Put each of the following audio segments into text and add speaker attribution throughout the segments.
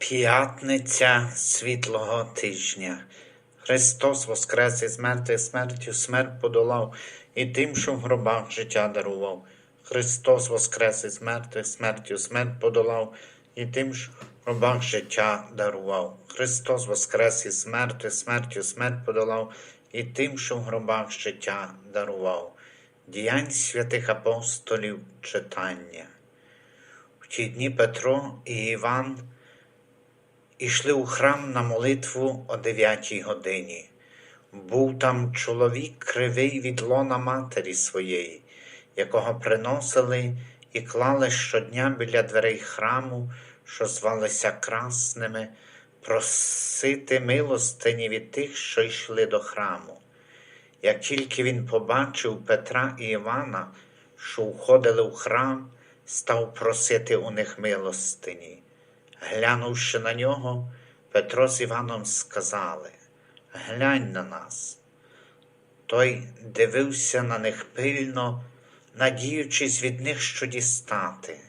Speaker 1: П'ятниця світлого тижня. Христос воскрес із мертвих смертю, смерть подолав, і тим, що в гробах життя дарував. Христос воскрес із мертвих смертю, смерть подолав, і тим, що в гробах життя дарував. Христос воскрес із мертвих смертю, смерть подолав, і тим, що в гробах життя дарував. Діянь святих апостолів читання. В ті дні Петро і Іван ішли у храм на молитву о дев'ятій годині. Був там чоловік кривий від лона матері своєї, якого приносили і клали щодня біля дверей храму, що звалися красними, просити милостині від тих, що йшли до храму. Як тільки він побачив Петра і Івана, що входили в храм, став просити у них милостині. Глянувши на нього, Петро з Іваном сказали Глянь на нас. Той дивився на них пильно, надіючись від них що дістати.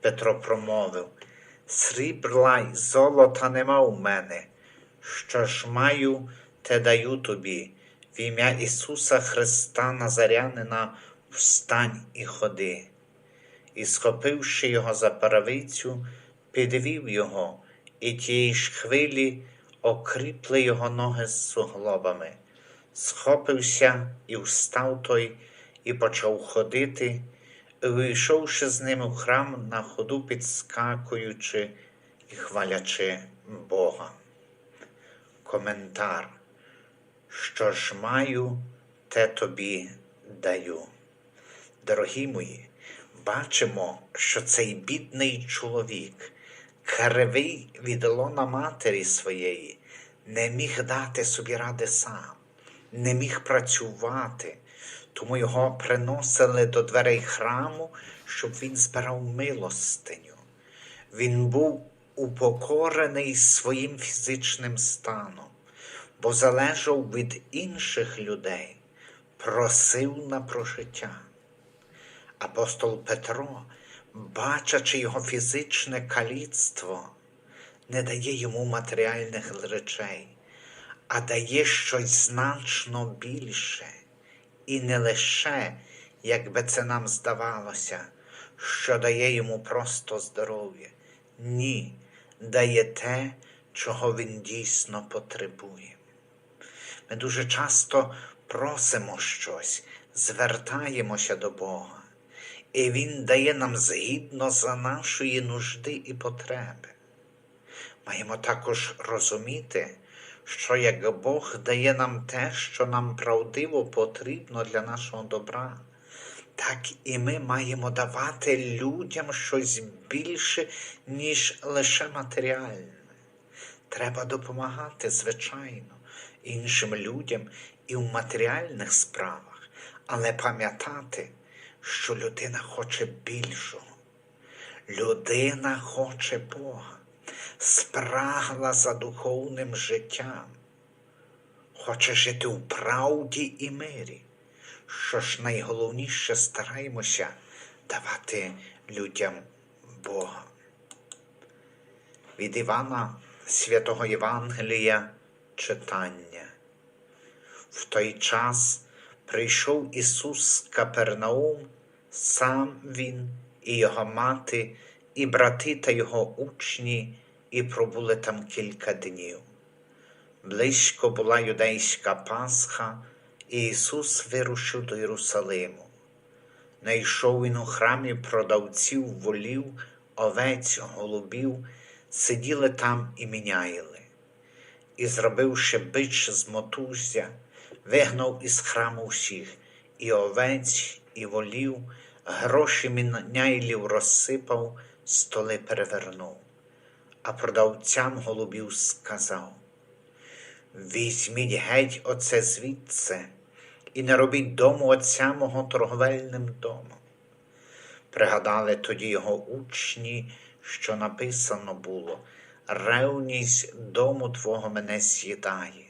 Speaker 1: Петро промовив Срібла й золота нема у мене. Що ж маю, те даю тобі. В ім'я Ісуса Христа Назарянина встань і ходи. І, схопивши його за правицю, підвів його, і тієї ж хвилі окріпли його ноги з суглобами. Схопився і встав той, і почав ходити, вийшовши з ними в храм на ходу підскакуючи і хвалячи Бога. Коментар. Що ж маю, те тобі даю. Дорогі мої, бачимо, що цей бідний чоловік, кривий від лона матері своєї, не міг дати собі ради сам, не міг працювати, тому його приносили до дверей храму, щоб він збирав милостиню. Він був упокорений своїм фізичним станом, бо залежав від інших людей, просив на прожиття. Апостол Петро, бачачи його фізичне каліцтво, не дає йому матеріальних речей, а дає щось значно більше. І не лише, як би це нам здавалося, що дає йому просто здоров'я. Ні, дає те, чого він дійсно потребує. Ми дуже часто просимо щось, звертаємося до Бога, і Він дає нам згідно за нашої нужди і потреби. Маємо також розуміти, що як Бог дає нам те, що нам правдиво потрібно для нашого добра, так і ми маємо давати людям щось більше, ніж лише матеріальне. Треба допомагати, звичайно, іншим людям і в матеріальних справах, але пам'ятати, що людина хоче більшого. Людина хоче Бога, спрагла за духовним життям, хоче жити у правді і мирі. Що ж найголовніше стараємося давати людям Бога. Від Івана Святого Євангелія читання. В той час прийшов Ісус Капернаум, сам Він і його мати, і брати та його учні, і пробули там кілька днів. Близько була юдейська Пасха, і Ісус вирушив до Єрусалиму. Найшов він у храмі продавців волів, овець, голубів, сиділи там і міняїли. І, зробивши бич з мотузя, вигнав із храму всіх, і овець, і волів, гроші міняйлів розсипав, столи перевернув, а продавцям голубів сказав: Візьміть геть оце звідси, і не робіть дому отця мого торговельним домом. Пригадали тоді його учні, що написано було Ревність дому Твого мене з'їдає.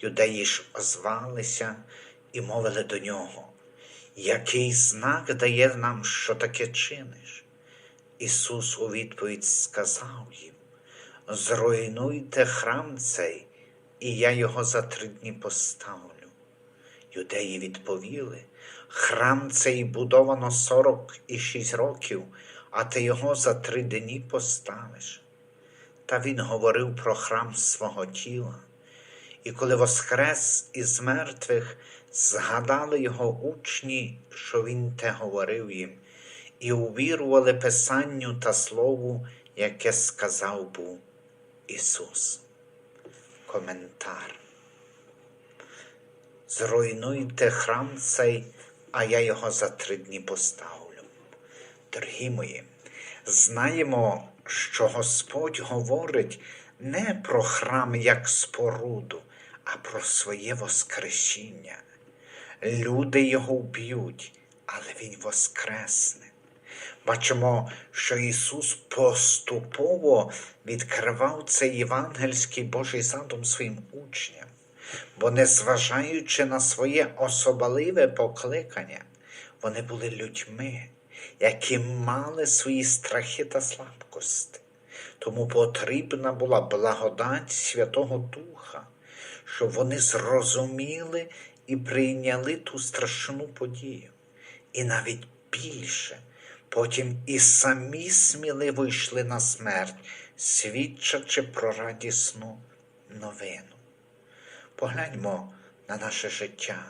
Speaker 1: Юдеї ж озвалися і мовили до нього, який знак дає нам, що таке чиниш? Ісус у відповідь сказав їм зруйнуйте храм цей, і я його за три дні поставлю. Юдеї відповіли, храм цей будовано сорок і шість років, а ти його за три дні поставиш. Та він говорив про храм свого тіла. І коли воскрес із мертвих, згадали його учні, що він те говорив їм, і увірували Писанню та Слову, яке сказав був Ісус. Коментар. Зруйнуйте храм цей, а я його за три дні поставлю. Дорогі мої, знаємо, що Господь говорить не про храм як споруду, а про своє Воскресіння. Люди його вб'ють, але Він воскресне. Бачимо, що Ісус поступово відкривав цей євангельський Божий задум своїм учням, бо, незважаючи на своє особливе покликання, вони були людьми, які мали свої страхи та слабкості. Тому потрібна була благодать Святого Духа, щоб вони зрозуміли і прийняли ту страшну подію. І навіть більше, потім і самі сміливо йшли на смерть, свідчачи про радісну новину. Погляньмо на наше життя,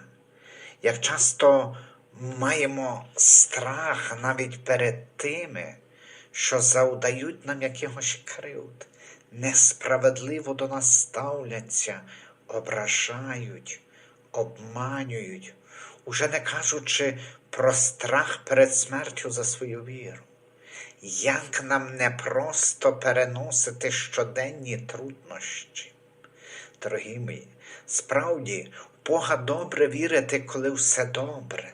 Speaker 1: як часто маємо страх навіть перед тими, що завдають нам якихось кривд, несправедливо до нас ставляться, ображають, обманюють, уже не кажучи про страх перед смертю за свою віру. Як нам не просто переносити щоденні труднощі? Дорогі мої, справді, в Бога добре вірити, коли все добре,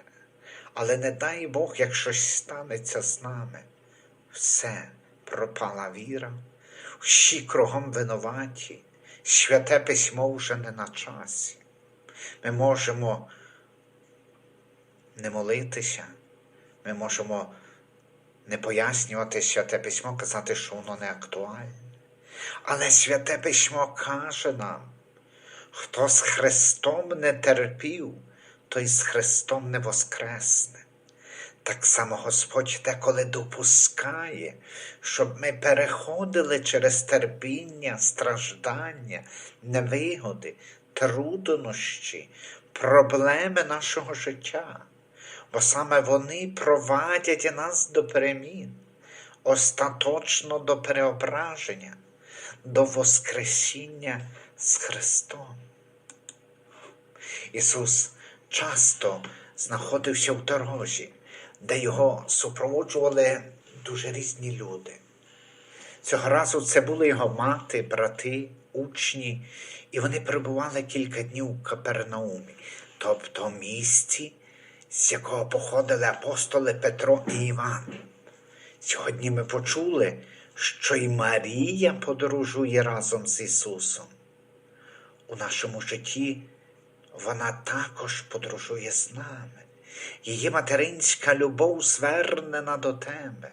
Speaker 1: але не дай Бог, як щось станеться з нами. Все пропала віра, всі кругом винуваті, святе письмо вже не на часі. Ми можемо не молитися, ми можемо не пояснювати святе письмо, казати, що воно не актуальне. Але святе письмо каже нам, хто з Христом не терпів, той з Христом не воскресне. Так само Господь деколи допускає, щоб ми переходили через терпіння, страждання, невигоди, труднощі, проблеми нашого життя, бо саме вони провадять нас до перемін, остаточно до переображення, до Воскресіння з Христом. Ісус часто знаходився в дорожі, де його супроводжували дуже різні люди. Цього разу це були його мати, брати, учні, і вони перебували кілька днів у Капернаумі, тобто місці, з якого походили апостоли Петро і Іван. Сьогодні ми почули, що і Марія подорожує разом з Ісусом. У нашому житті вона також подорожує з нами. Її материнська любов звернена до тебе.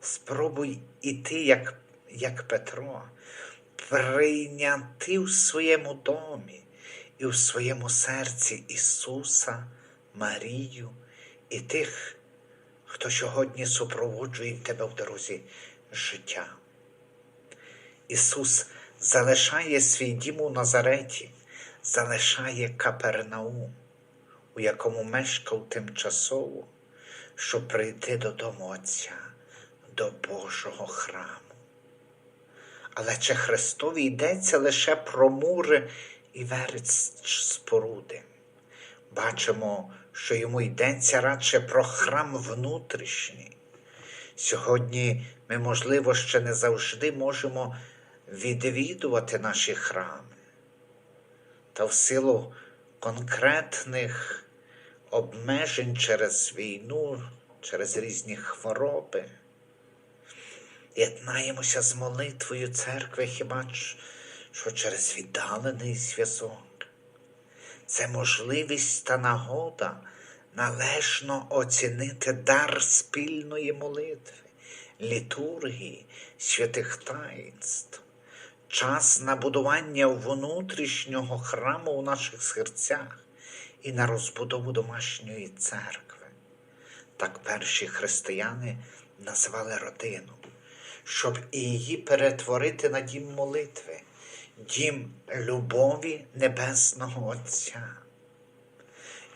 Speaker 1: Спробуй іти, як, як Петро, прийняти в своєму домі і в своєму серці Ісуса, Марію і тих, хто сьогодні супроводжує тебе в дорозі життя. Ісус залишає свій дім у Назареті, залишає Капернаум, у якому мешкав тимчасово, щоб прийти додому Отця, до Божого храму. Але чи Христові йдеться лише про мури і верець споруди? Бачимо, що йому йдеться радше про храм внутрішній. Сьогодні ми, можливо, ще не завжди можемо відвідувати наші храми. Та в силу конкретних обмежень через війну, через різні хвороби. Єднаємося з молитвою церкви хіба що через віддалений зв'язок. Це можливість та нагода належно оцінити дар спільної молитви, літургії, святих таїнств. час на будування внутрішнього храму у наших серцях і на розбудову домашньої церкви. Так перші християни називали родину, щоб і її перетворити на дім молитви, дім любові Небесного Отця.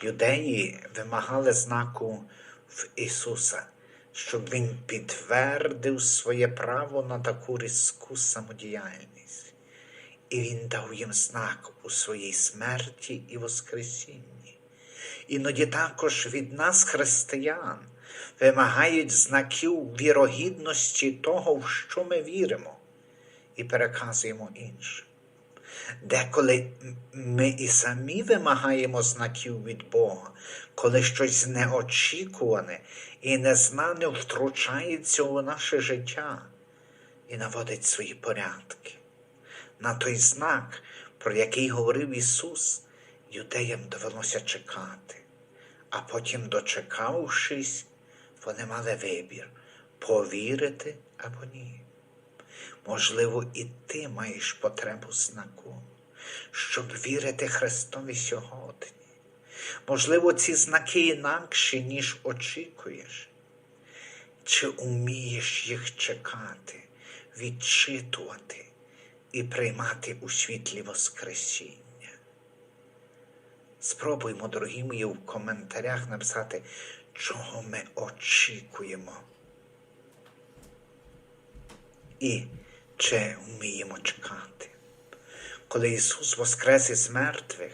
Speaker 1: Юдеї вимагали знаку в Ісуса, щоб Він підтвердив своє право на таку різку самодіяльність. І Він дав їм знак у своїй смерті і Воскресінні. Іноді також від нас, християн, вимагають знаків вірогідності того, в що ми віримо, і переказуємо іншим. Деколи ми і самі вимагаємо знаків від Бога, коли щось неочікуване і незнане втручається у наше життя і наводить свої порядки. На той знак, про який говорив Ісус, юдеям довелося чекати, а потім, дочекавшись, вони мали вибір повірити або ні. Можливо, і ти маєш потребу знаку, щоб вірити Христові сьогодні. Можливо, ці знаки інакші, ніж очікуєш. Чи умієш їх чекати, відчитувати і приймати у світлі Воскресіння? Спробуймо, дорогі мої, в коментарях написати, чого ми очікуємо. І чи вміємо чекати. Коли Ісус воскрес із мертвих,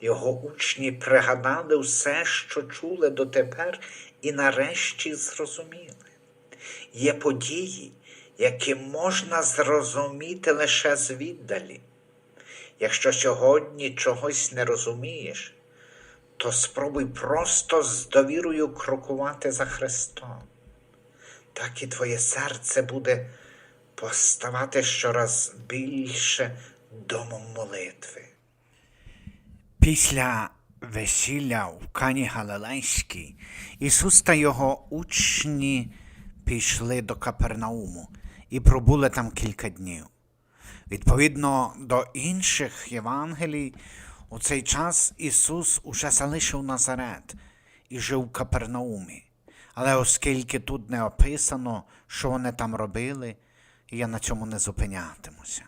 Speaker 1: Його учні пригадали все, що чули дотепер, і нарешті зрозуміли. Є події, які можна зрозуміти лише звіддалі. Якщо сьогодні чогось не розумієш, то спробуй просто з довірою крокувати за Христом. Так і твоє серце буде поставати щораз більше домом молитви. Після весілля в Кані Галилейській Ісус та його учні пішли до Капернауму і пробули там кілька днів. Відповідно до інших Євангелій, у цей час Ісус уже залишив Назарет і жив в Капернаумі. Але оскільки тут не описано, що вони там робили, я на цьому не зупинятимуся.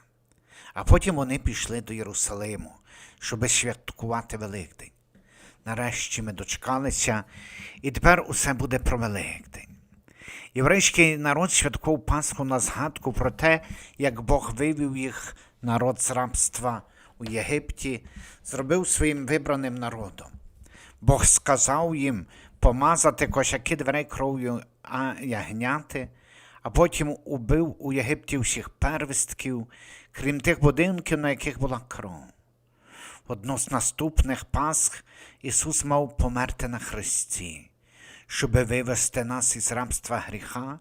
Speaker 1: А потім вони пішли до Єрусалиму, щоби святкувати Великдень. Нарешті ми дочекалися, і тепер усе буде про Великдень. Єврейський народ святкував Пасху на згадку про те, як Бог вивів їх народ з рабства у Єгипті, зробив своїм вибраним народом. Бог сказав їм помазати кошаки дверей кров'ю ягняти, а потім убив у Єгипті всіх первістків, крім тих будинків, на яких була кров. В одну з наступних Пасх Ісус мав померти на Христі, щоби вивести нас із рабства гріха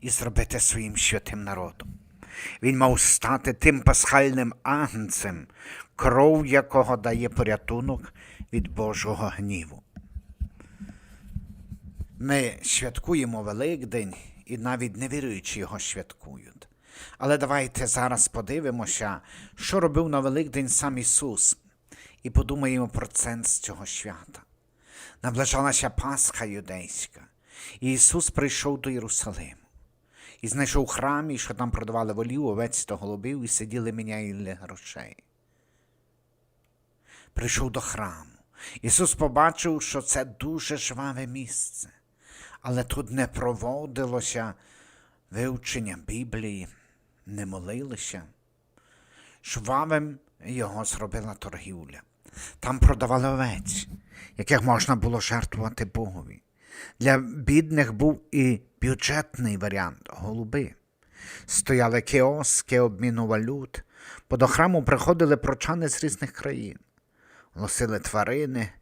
Speaker 1: і зробити своїм святим народом. Він мав стати тим пасхальним агнцем, кров якого дає порятунок від Божого гніву. Ми святкуємо Великдень і навіть невіруючі його святкують. Але давайте зараз подивимося, що робив на Великдень сам Ісус, і подумаємо про сенс цього свята. Наближалася Пасха юдейська, і Ісус прийшов до Єрусалиму. І знайшов храм, і що там продавали волів, овець та голубів, і сиділи міняли грошей. Прийшов до храму. Ісус побачив, що це дуже жваве місце, але тут не проводилося вивчення Біблії, не молилися. Жвавим його зробила торгівля. Там продавали овець, яких можна було жертвувати Богові. Для бідних був і бюджетний варіант голуби. Стояли кіоски обміну валют, бо до храму приходили прочани з різних країн, лосили тварини,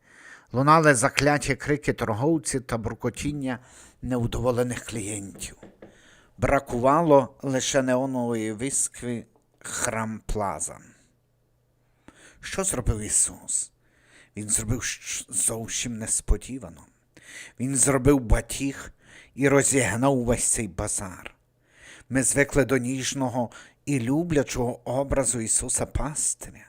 Speaker 1: лунали закляті крики торговців та буркотіння неудоволених клієнтів. Бракувало лише неонової вискви храм Плаза. Що зробив Ісус? Він зробив зовсім несподівано. Він зробив батіг і розігнав увесь цей базар.
Speaker 2: Ми звикли до ніжного і люблячого образу Ісуса Пастиря.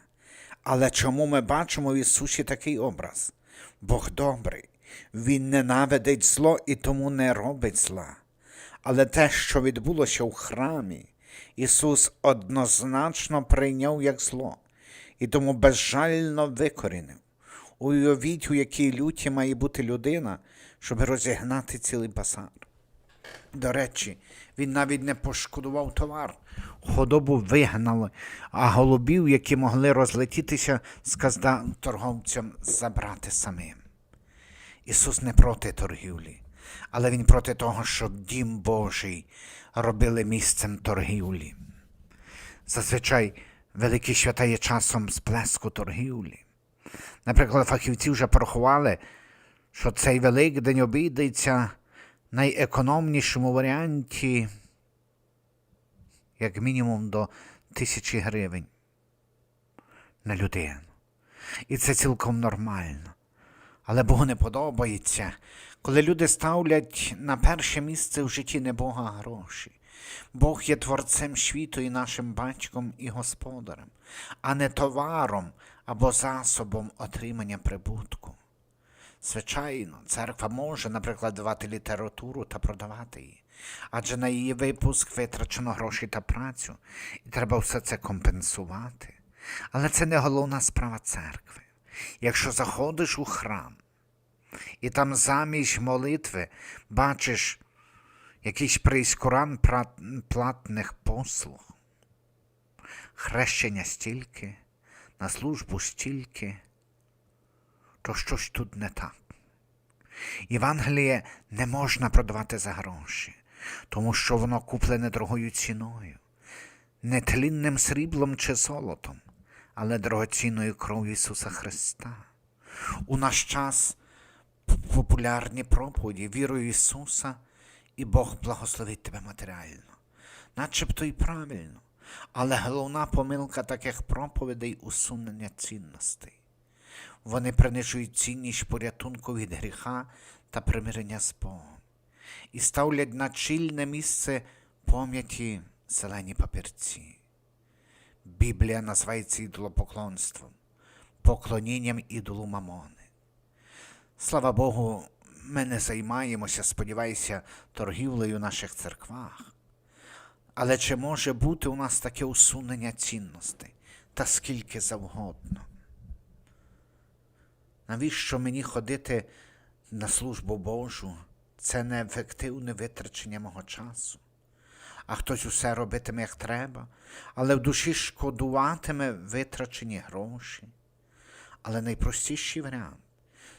Speaker 2: Але чому ми бачимо в Ісусі такий образ? Бог добрий, Він ненавидить зло і тому не робить зла. Але те, що відбулося в храмі, Ісус однозначно прийняв як зло і тому безжально викорінив. Уявіть, у якій люті має бути людина, щоб розігнати цілий базар. До речі, він навіть не пошкодував товар. Худобу вигнали, а голубів, які могли розлетітися, сказав торговцям забрати самим. Ісус не проти торгівлі, але Він проти того, щоб дім Божий робили місцем торгівлі. Зазвичай великі свята є часом сплеску торгівлі. Наприклад, фахівці вже порахували, що цей Великдень обійдеться найекономнішому варіанті, як мінімум до тисячі гривень на людину. І це цілком нормально. Але Богу не подобається, коли люди ставлять на перше місце в житті не Бога а гроші. Бог є творцем світу і нашим батьком і господарем, а не товаром або засобом отримання прибутку. Звичайно, церква може, наприклад, давати літературу та продавати її, адже на її випуск витрачено гроші та працю, і треба все це компенсувати. Але це не головна справа церкви. Якщо заходиш у храм, і там замість молитви бачиш якийсь прейскуран платних послуг, хрещення стільки, на службу стільки, то щось тут не так. Євангеліє не можна продавати за гроші, тому що воно куплене дорогою ціною, не тлінним сріблом чи золотом, але дорогоцінною кров'ю Ісуса Христа. У наш час популярні проповіді вірою Ісуса, і Бог благословить тебе матеріально. Начебто і правильно, але головна помилка таких проповідей усунення цінностей. Вони принижують цінність порятунку від гріха та примирення з Богом і ставлять на чільне місце пам'яті зелені папірці. Біблія називається ідолопоклонством, поклонінням ідолу Мамони. Слава Богу, ми не займаємося, сподіваюся, торгівлею в наших церквах. Але чи може бути у нас таке усунення цінностей та скільки завгодно? Навіщо мені ходити на службу Божу? Це неефективне витрачення мого часу. А хтось усе робитиме як треба, але в душі шкодуватиме витрачені гроші. Але найпростіший варіант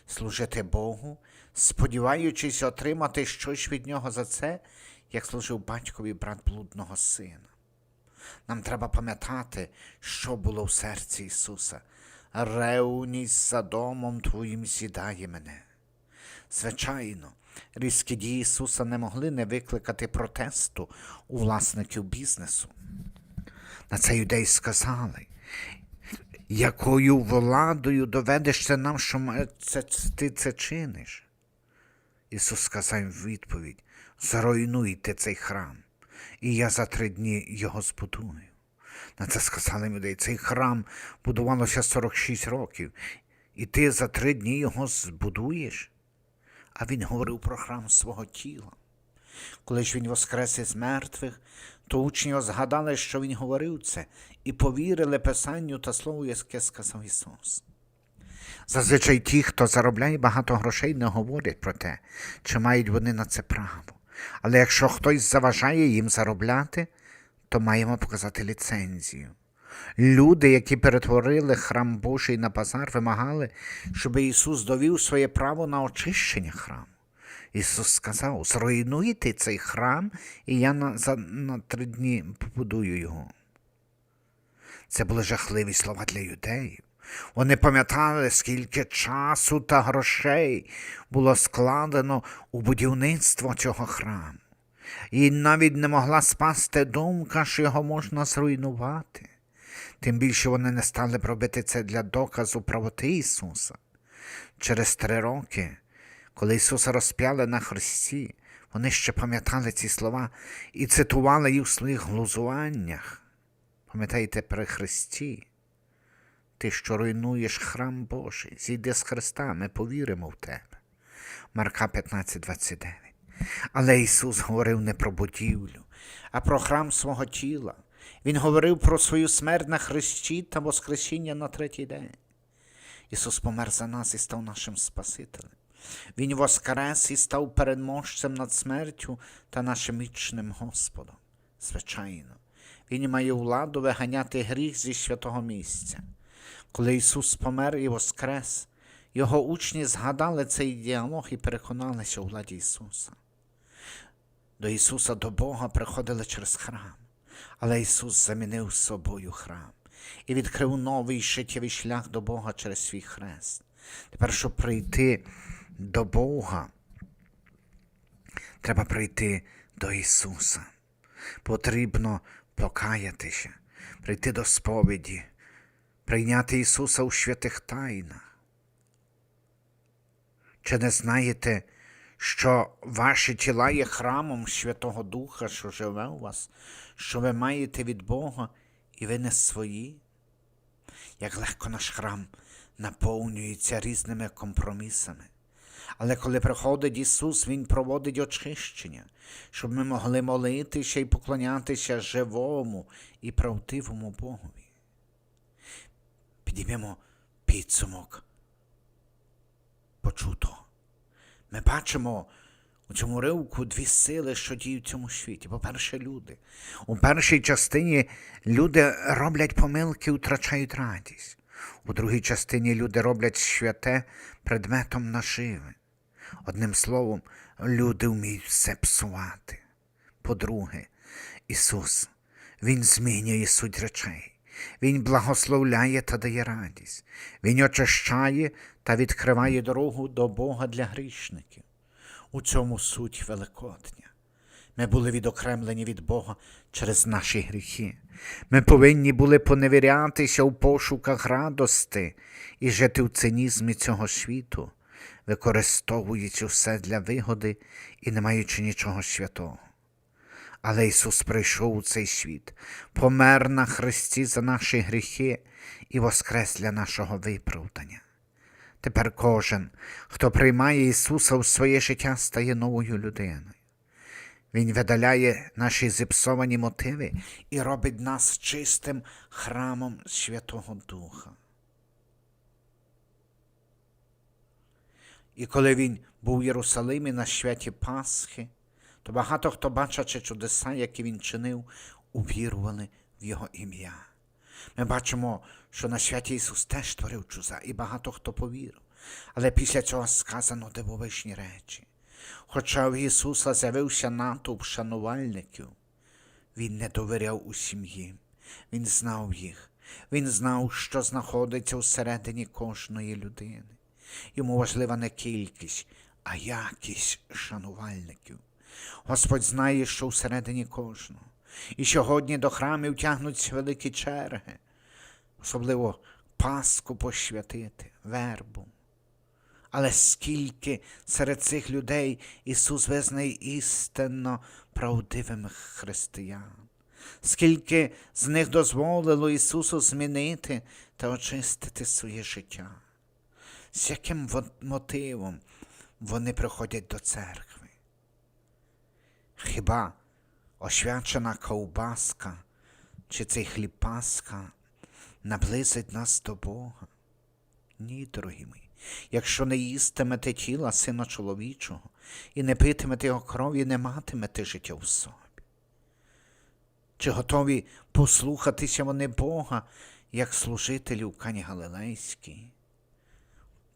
Speaker 2: служити Богу, сподіваючись отримати щось від нього за це, як служив батькові брат блудного сина. Нам треба пам'ятати, що було в серці Ісуса. Ревність за домом Твоїм з'їдає мене. Звичайно, різкі дії Ісуса не могли не викликати протесту у власників бізнесу. На це юдеї сказали, якою владою доведешся нам, що ти це чиниш? Ісус сказав відповідь: зруйнуйте цей храм, і я за три дні його збудую. На це сказали людей, цей храм будувалося 46 років, і ти за три дні його збудуєш. А він говорив про храм свого тіла. Коли ж він воскрес із мертвих, то учні згадали, що він говорив це, і повірили Писанню та слову, яке сказав Ісус. Зазвичай ті, хто заробляє багато грошей, не говорять про те, чи мають вони на це право. Але якщо хтось заважає їм заробляти, то маємо показати ліцензію. Люди, які перетворили храм Божий на базар, вимагали, щоб Ісус довів своє право на очищення храму. Ісус сказав: зруйнуйте цей храм, і я на, за, на три дні побудую його. Це були жахливі слова для юдеїв. Вони пам'ятали, скільки часу та грошей було складено у будівництво цього храму. І навіть не могла спасти думка, що його можна зруйнувати. Тим більше вони не стали б робити це для доказу правоти Ісуса. Через три роки, коли Ісуса розп'яли на хресті, вони ще пам'ятали ці слова і цитували їх в своїх глузуваннях. Пам'ятаєте при Христі? Ти, що руйнуєш храм Божий, зійди з Христа, ми повіримо в тебе. Марка 15, 29. Але Ісус говорив не про будівлю, а про храм свого тіла. Він говорив про свою смерть на хресті та Воскресіння на третій день. Ісус помер за нас і став нашим Спасителем. Він воскрес і став переможцем над смертю та нашим вічним Господом. Звичайно, Він має владу виганяти гріх зі святого місця. Коли Ісус помер і воскрес, Його учні згадали цей діалог і переконалися у владі Ісуса. До Ісуса до Бога приходили через храм, але Ісус замінив собою храм і відкрив новий життєвий шлях до Бога через свій хрест. Тепер, щоб прийти до Бога, треба прийти до Ісуса. Потрібно покаятися, прийти до сповіді, прийняти Ісуса у святих тайнах. Чи не знаєте, що ваші тіла є храмом Святого Духа, що живе у вас, що ви маєте від Бога і ви не свої? Як легко наш храм наповнюється різними компромісами. Але коли приходить Ісус, Він проводить очищення, щоб ми могли молитися і поклонятися живому і правдивому Богові. Підіймемо підсумок почутого. Ми бачимо у цьому ривку дві сили, що діють в цьому світі. По-перше, люди. У першій частині люди роблять помилки, втрачають радість. У другій частині люди роблять святе предметом наживи. Одним словом, люди вміють все псувати. По-друге, Ісус, Він змінює суть речей. Він благословляє та дає радість. Він очищає та відкриває дорогу до Бога для грішників. У цьому суть Великодня. Ми були відокремлені від Бога через наші гріхи. Ми повинні були поневірятися у пошуках радости і жити в цинізмі цього світу, використовуючи все для вигоди і не маючи нічого святого. Але Ісус прийшов у цей світ, помер на хресті за наші гріхи і воскрес для нашого виправдання. Тепер кожен, хто приймає Ісуса у своє життя, стає новою людиною. Він видаляє наші зіпсовані мотиви і робить нас чистим храмом Святого Духа. І коли він був в Єрусалимі на святі Пасхи, то багато хто, бачачи чудеса, які він чинив, увірували в його ім'я. Ми бачимо, що на святі Ісус теж творив чудеса, і багато хто повірив. Але після цього сказано дивовижні речі. Хоча в Ісуса з'явився натовп шанувальників, Він не довіряв усім їм, Він знав їх, Він знав, що знаходиться всередині кожної людини. Йому важлива не кількість, а якість шанувальників. Господь знає, що всередині кожного. І сьогодні до храмів тягнуться великі черги, особливо Пасху посвятити, вербу. Але скільки серед цих людей Ісус визнає істинно правдивими християн, скільки з них дозволило Ісусу змінити та очистити своє життя, з яким мотивом вони приходять до церкви? Хіба освячена ковбаска чи цей хліб наблизить нас до Бога? Ні, дорогі мої. Якщо не їстимете тіла сина чоловічого і не питимете його крові, не матимете життя в собі. Чи готові послухатися вони Бога, як служителі у Кані Галилейській,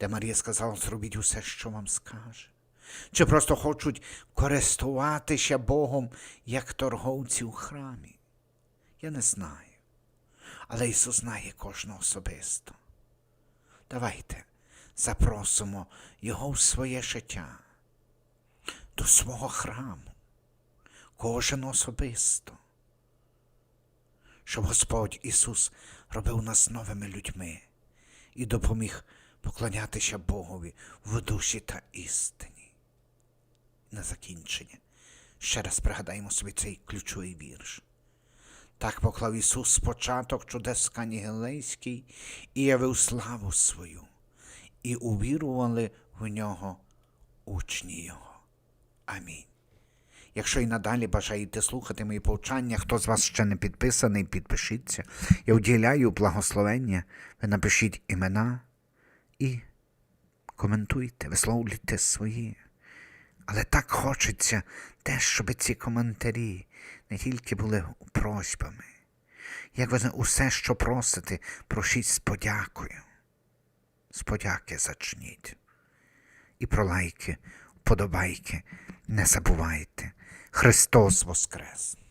Speaker 2: де Марія сказала, зробіть усе, що вам скаже? Чи просто хочуть користуватися Богом як торговці у храмі? Я не знаю. Але Ісус знає кожного особисто. Давайте запросимо Його в своє життя, до свого храму, кожен особисто, щоб Господь Ісус робив нас новими людьми і допоміг поклонятися Богові в душі та істині. На закінчення Ще раз пригадаємо собі цей ключовий вірш. Так поклав Ісус початок чудес в Кані Галилейській і явив славу свою, і увірували в нього учні Його. Амінь. Якщо і надалі бажаєте слухати мої повчання, хто з вас ще не підписаний, підпишіться. Я уділяю благословення, ви напишіть імена і коментуйте, висловлюйте свої. Але так хочеться те, щоб ці коментарі не тільки були просьбами. Як ви усе, що просите, прошіть з подякою. З подяки зачніть. І про лайки, вподобайки не забувайте. Христос Воскрес!